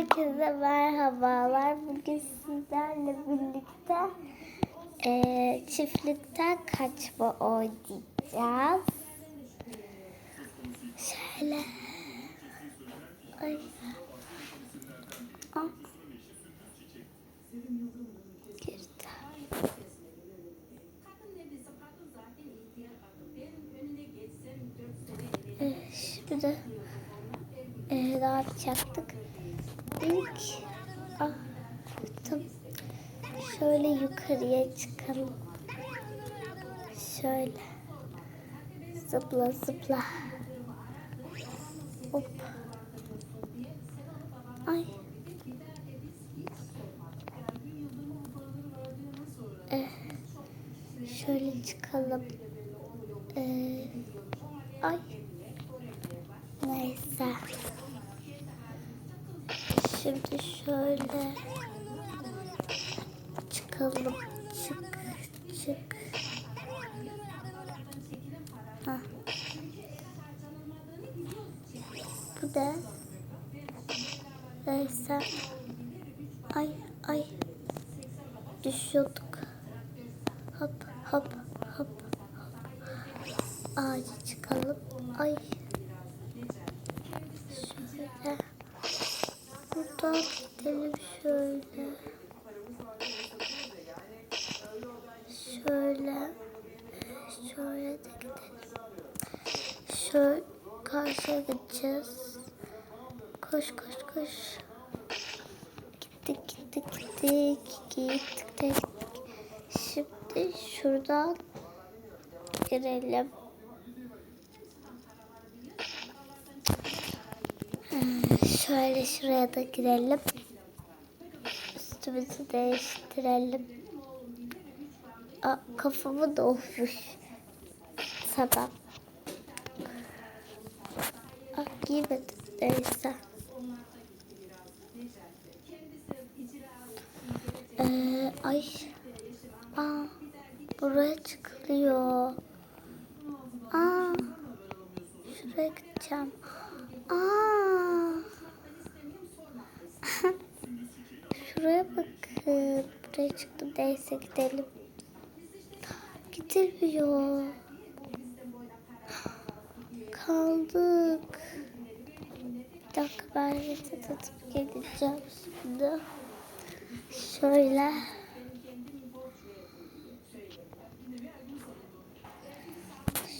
Herkese merhabalar. Bugün sizlerle birlikte eee çiftlikten kaçma oynayacağız. Şöyle. Ay. Girdi. Şimdi e, ne yapacaktık? İlk ah, tam şöyle yukarıya çıkalım. Şöyle zıpla zıpla. Hop. Ay. Eh, şöyle çıkalım. Ee, ay. Neyse. Şimdi şöyle çıkalım. Çık, çık. Ha. Bu da neyse. Ay ay düşüyorduk. Hop hop hop. Ağaca çıkalım. Ay. Şöyle. Buradan gidelim. Şöyle. Şöyle de gidelim. Şöyle karşıya gideceğiz. Koş koş koş. Gittik gittik gittik. Gittik gittik. Şimdi şuradan girelim. Şöyle şuraya da girelim. Üstümüzü değiştirelim. Aa, kafamı dolmuş. Sabah. Ah, giymedim. Neyse. Ee, ay. Aa, buraya çıkılıyor. Aa, şuraya gideceğim. Aa. Şuraya bakın. Buraya çıktım. Neyse gidelim. Gidilmiyor. Kaldık. Bir dakika ben atıp geleceğim şimdi. Şöyle.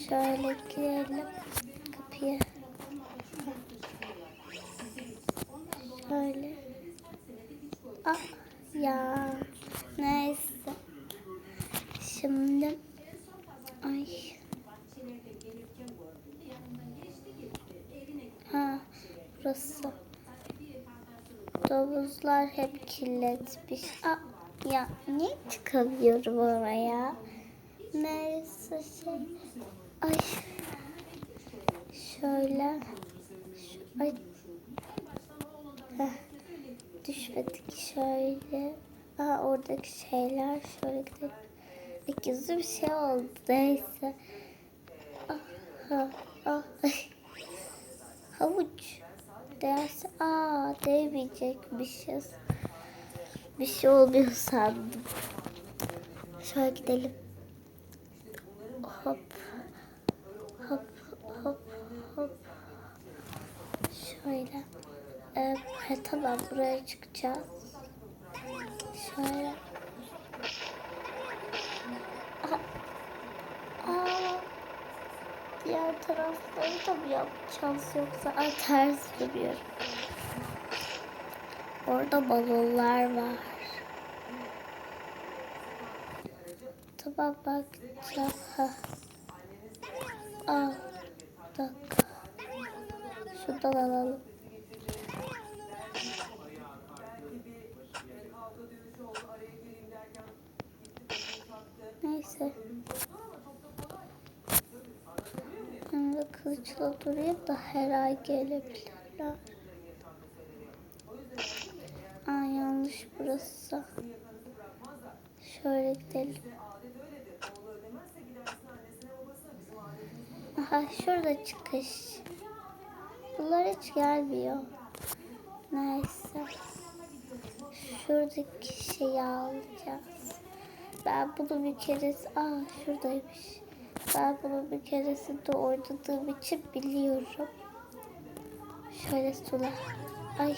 Şöyle girelim kapıya. Şöyle. Ah ya. Neyse. Şimdi ay. Ha burası. Domuzlar hep kirletmiş. Ah ya niye çıkamıyorum oraya? Neyse şey. Ay. Şöyle. Şu, ay. Heh. Düşmedik şöyle. Aa oradaki şeyler şöyle gidelim. Gizli bir şey oldu neyse. Ah, ah, ah. Havuç. Değerse aa değmeyecekmişiz. Bir şey olmuyor sandım. Şöyle gidelim. Hop. Hop hop hop. Şöyle. Ee, tamam buraya çıkacağız. Şöyle. Aa, aa. Diğer tarafları da mı yapacağız yoksa Aa, ters duruyorum. Orada balonlar var. Tamam bakacağım. Bir dakika. Şuradan alalım. Neyse. Şimdi kılıçla durayım da her ay gelebilirler. Aa yanlış burası. Şöyle gidelim. Aha şurada çıkış. Bunlar hiç gelmiyor. Neyse. şuradaki şeyi alacağız. Ben bunu bir kere... Aa şuradaymış. Ben bunu bir keresinde oynadığım için biliyorum. Şöyle sular. Ay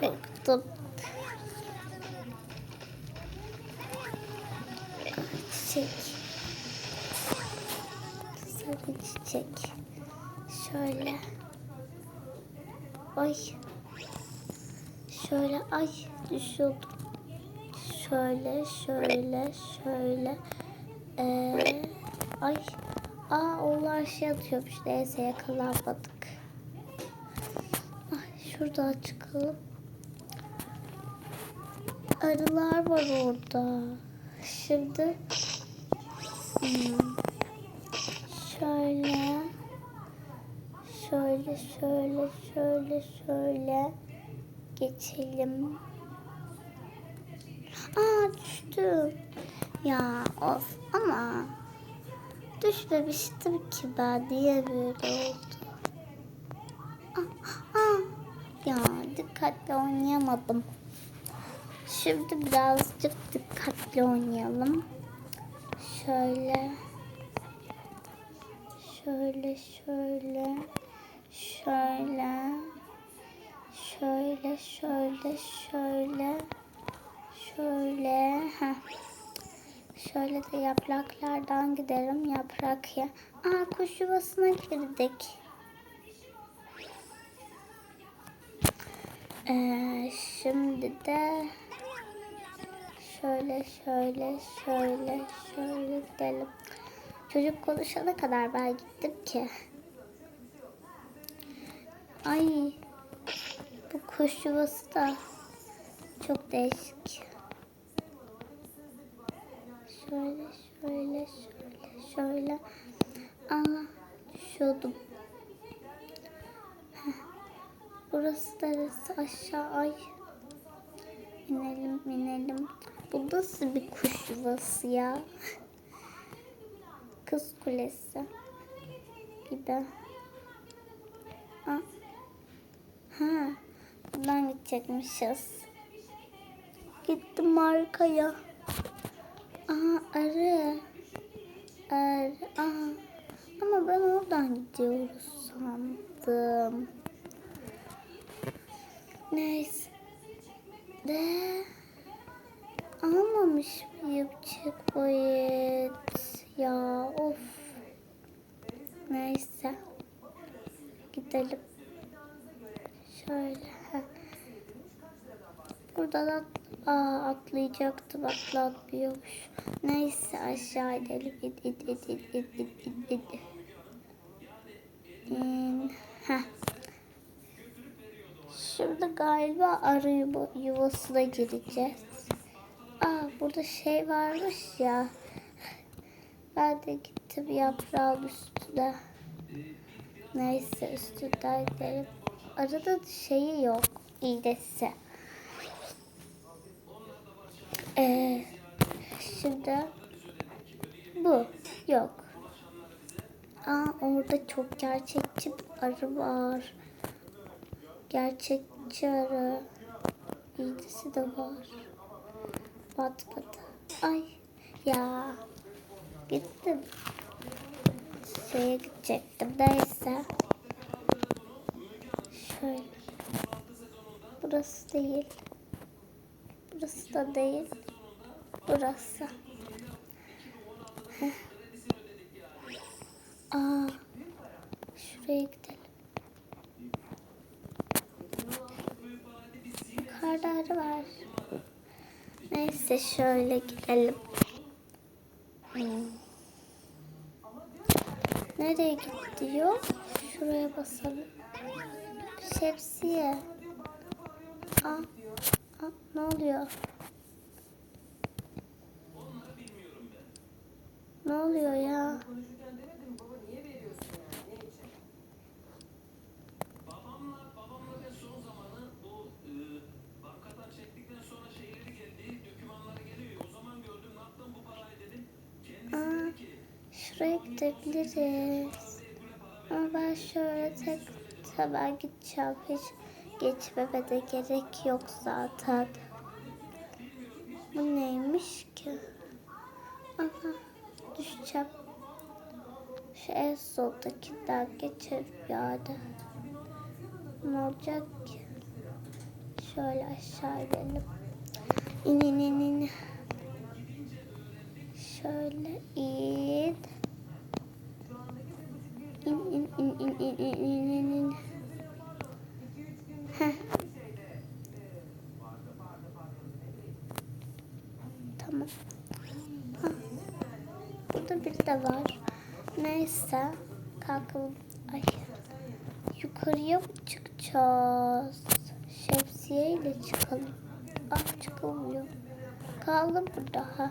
korktum. Çiçek. Sarı çiçek. Şöyle. Ay. Şöyle ay düşüyordum. Şöyle şöyle şöyle. Ee, ay. Aa onlar şey atıyormuş. Neyse yakalanmadık. Ay şuradan çıkalım. Arılar var orada. Şimdi şöyle şöyle şöyle şöyle şöyle geçelim. Aa düştüm. Ya of ama düşmemiştim ki ben niye böyle oldu? Aa, aa. Ya dikkatli oynayamadım. Şimdi birazcık dikkatli oynayalım. Şöyle. Şöyle şöyle. Şöyle. Şöyle şöyle şöyle. Şöyle. Heh. Şöyle de yapraklardan gidelim. Yaprak ya. Aa kuş yuvasına girdik. Ee, şimdi de şöyle şöyle şöyle şöyle gidelim. Çocuk konuşana kadar ben gittim ki. Ay bu kuş yuvası da çok değişik. Şöyle şöyle şöyle şöyle. Aa düşüyordum. Heh. Burası neresi? aşağı ay. İnelim inelim. Bu nasıl bir kuş yuvası ya? Kız kulesi gibi. Aa. Ha, buradan gidecekmişiz. Gittim arkaya. Aa arı. Arı. Aa. Ama ben oradan gidiyoruz sandım. Neyse. De almamış mıyım checkpoint? Ya of. Neyse. Gidelim. Şöyle. Buradan at Aa, atlayacaktım atlatmıyormuş. Neyse aşağı inelim. İn in in in in in in in. İn. Heh. Şimdi galiba arı yuva- yuvasına gireceğiz. Aa burada şey varmış ya. Ben de gittim yaprağın üstüne. Neyse üstünden gidelim. Arada şeyi yok. iğnesi. Ee, şimdi bu yok. Aa orada çok gerçekçi bir arı var. Gerçekçi arı. İğnesi de var. Batmadı. Ay ya. Gittim. Şeye gidecektim. Neyse. Şöyle. Burası değil. Burası da değil. Burası. Aa. Şuraya gidelim. Arı var. Neyse şöyle gidelim. Hmm. Nereye gidiyor? Şuraya basalım. Şemsiye. Aa, aa, ne oluyor? Dedi ki şuraya gidebiliriz. Ama ben şöyle tek hemen gideceğim. Hiç geçmeme de gerek yok zaten. Bu neymiş ki? Aha düşeceğim. Şu en soldakinden geçerim yani. Ne olacak ki? Şöyle aşağı inelim. İn in in in. Şöyle in. Var. Neyse. Kalkalım. Ay. Yukarıya mı çıkacağız? Şemsiye ile çıkalım. Ah çıkamıyor. Kaldım burada. Ha.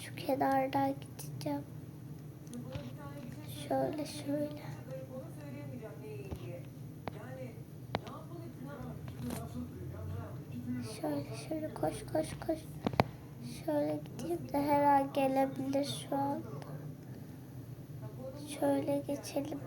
Şu kenardan gideceğim. Şöyle şöyle. Şöyle şöyle koş koş koş. Şöyle gideyim de her an gelebilir şu an. Şöyle geçelim.